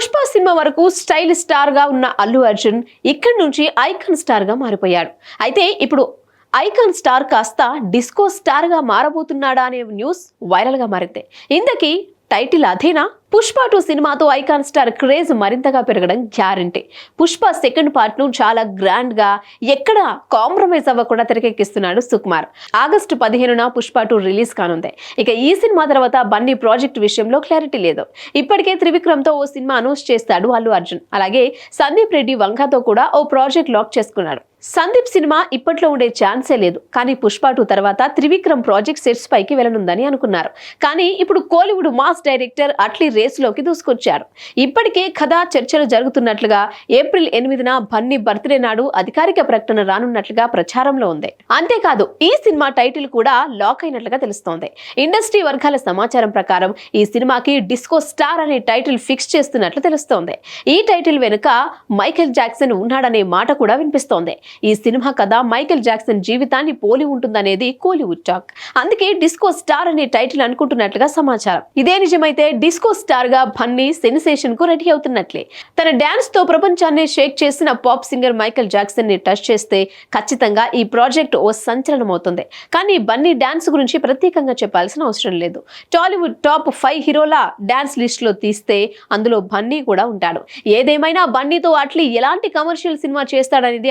Pushpa cinema వరకు style స్టార్గా ఉన్న అల్లు అర్జున్ ఇక్కడి నుంచి ఐకాన్ స్టార్గా మారిపోయాడు. అయితే ఇప్పుడు ఐకాన్ స్టార్ కాస్త డిస్కో స్టార్గా మారబోతున్నాడా అనే న్యూస్ వైరల్గా మారింది. ఇంతకీ టైటిల్ అదేనా పుష్ప టూ సినిమాతో ఐకాన్ స్టార్ క్రేజ్ మరింతగా పెరగడం గ్యారంటీ. పుష్ప సెకండ్ పార్ట్ను చాలా గ్రాండ్గా ఎక్కడ కాంప్రమైజ్ అవ్వకుండా తెరకెక్కిస్తున్నాడు సుకుమార్. ఆగస్టు పదిహేనున పుష్ప టూ రిలీజ్ కానుంది. ఇక ఈ సినిమా తర్వాత బన్నీ ప్రాజెక్ట్ విషయంలో క్లారిటీ లేదు. ఇప్పటికే త్రివిక్రమ్తో ఓ సినిమా అనౌన్స్ చేస్తాడు అల్లు అర్జున్. అలాగే సందీప్ రెడ్డి వంకాతో కూడా ఓ ప్రాజెక్ట్ లాక్ చేసుకున్నాడు. సందీప్ సినిమా ఇప్పట్లో ఉండే ఛాన్సే లేదు. కానీ పుష్ప టూ తర్వాత త్రివిక్రమ్ ప్రాజెక్ట్ సెట్స్ పైకి వెళ్ళనుందని అనుకున్నారు. కానీ ఇప్పుడు కోలీవుడ్ మాస్ డైరెక్టర్ అట్లీ రేసులోకి దూసుకొచ్చారు. ఇప్పటికే కథ చర్చలు జరుగుతున్నట్లుగా ఏప్రిల్ ఎనిమిదిన బన్నీ బర్త్డే నాడు అధికారిక ప్రకటన రానున్నట్లుగా ప్రచారంలో ఉంది. అంతేకాదు ఈ సినిమా టైటిల్ కూడా లాక్ అయినట్లుగా తెలుస్తోంది. ఇండస్ట్రీ వర్గాల సమాచారం ప్రకారం ఈ సినిమాకి డిస్కో స్టార్ అనే టైటిల్ ఫిక్స్ చేస్తున్నట్లు తెలుస్తోంది. ఈ టైటిల్ వెనుక మైకేల్ జాక్సన్ ఉన్నాడనే మాట కూడా వినిపిస్తోంది. ఈ సినిమా కథ మైకేల్ జాక్సన్ జీవితాన్ని పోలి ఉంటుందనేది కోలీవుడ్ టాక్. అందుకే డిస్కో స్టార్ అనే టైటిల్ అనుకుంటున్నట్లుగా సమాచారం. ఇదే నిజమైతే డిస్కో స్టార్గా బన్నీ సెన్సేషన్కు రెడీ అవుతున్నట్లే. తన డాన్స్తో ప్రపంచాన్ని షేక్ చేసిన పాప్ సింగర్ మైకేల్ జాక్సన్ని టచ్ చేస్తే ఖచ్చితంగా ఈ ప్రాజెక్ట్ ఓ సంచలనం అవుతుంది కానీ బన్నీ డాన్స్ గురించి ప్రత్యేకంగా చెప్పాల్సిన అవసరం లేదు. టాలీవుడ్ టాప్ ఫైవ్ హీరోల డాన్స్ లిస్ట్లో తీస్తే అందులో బన్నీ కూడా ఉంటాడు. ఏదేమైనా బన్నీతో అట్లీ ఎలాంటి కమర్షియల్ సినిమా చేస్తాడనేది